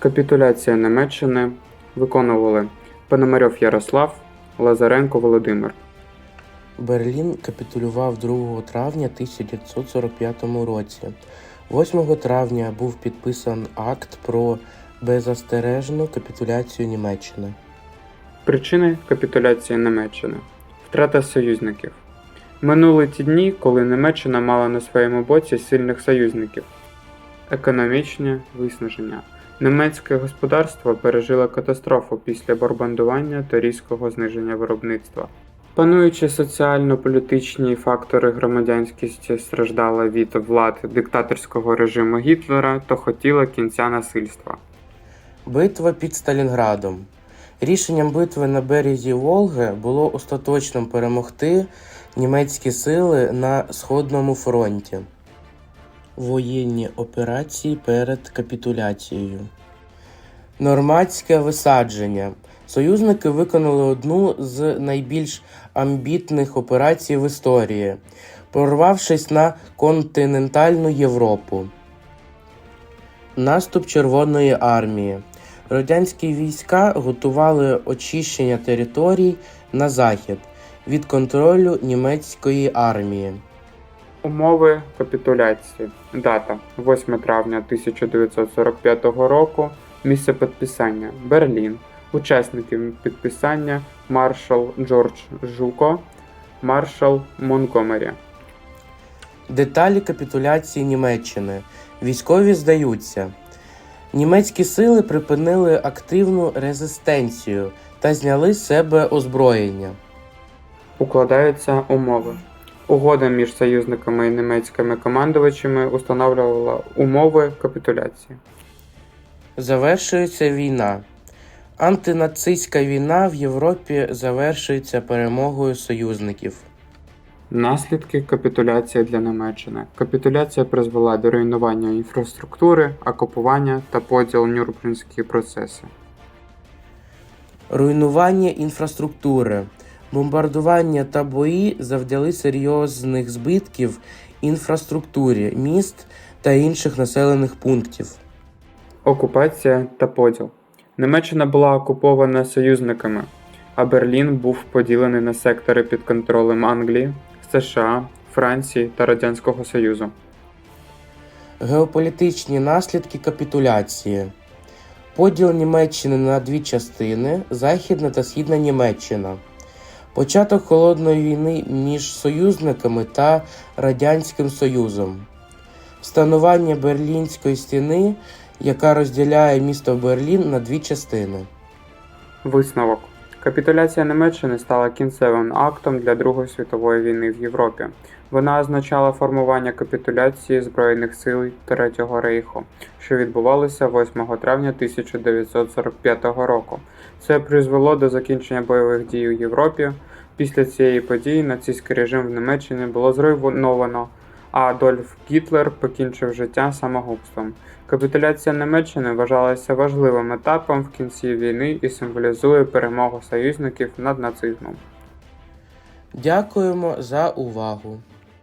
Капітуляція Німеччини виконували Пономарьов Ярослав, Лазаренко Володимир. Берлін капітулював 2 травня 1945 році. 8 травня був підписан акт про беззастережну капітуляцію Німеччини. Причини капітуляції Німеччини втрата союзників. Минули ті дні, коли Німеччина мала на своєму боці сильних союзників. Економічне виснаження. Німецьке господарство пережило катастрофу після бомбардування та різкого зниження виробництва. Пануючи соціально-політичні фактори, громадянськість страждала від влад диктаторського режиму Гітлера та хотіла кінця насильства. Битва під Сталінградом. Рішенням битви на березі Волги було остаточно перемогти німецькі сили на Сходному фронті. Воєнні операції перед капітуляцією. Нормандське висадження. Союзники виконали одну з найбільш амбітних операцій в історії, прорвавшись на континентальну Європу. Наступ Червоної армії. Радянські війська готували очищення територій на захід від контролю німецької армії. Умови капітуляції. Дата 8 травня 1945 року. Місце підписання Берлін. Учасники підписання маршал Джордж Жуко, маршал Монкомері. Деталі капітуляції Німеччини. Військові здаються. Німецькі сили припинили активну резистенцію та зняли з себе озброєння. Укладаються умови. Угода між союзниками і німецькими командувачами установлювала умови капітуляції. Завершується війна. Антинацистська війна в Європі завершується перемогою союзників. Наслідки капітуляції для Німеччини. Капітуляція призвела до руйнування інфраструктури, окупування та поділ Нюрнберзькі процеси. Руйнування інфраструктури, бомбардування та бої завдали серйозних збитків інфраструктурі міст та інших населених пунктів. Окупація та поділ. Німеччина була окупована союзниками, а Берлін був поділений на сектори під контролем Англії, США, Франції та Радянського Союзу. Геополітичні наслідки капітуляції. Поділ Німеччини на дві частини Західна та Східна Німеччина. Початок холодної війни між союзниками та Радянським Союзом. Встановлення Берлінської стіни, яка розділяє місто Берлін на дві частини. Висновок. Капітуляція Німеччини стала кінцевим актом для Другої світової війни в Європі. Вона означала формування капітуляції Збройних сил Третього рейху, що відбувалося 8 травня 1945 року. Це призвело до закінчення бойових дій у Європі. Після цієї події нацистський режим в Німеччині було зруйновано, а Адольф Гітлер покінчив життя самогубством. Капітуляція Німеччини вважалася важливим етапом в кінці війни і символізує перемогу союзників над нацизмом. Дякуємо за увагу!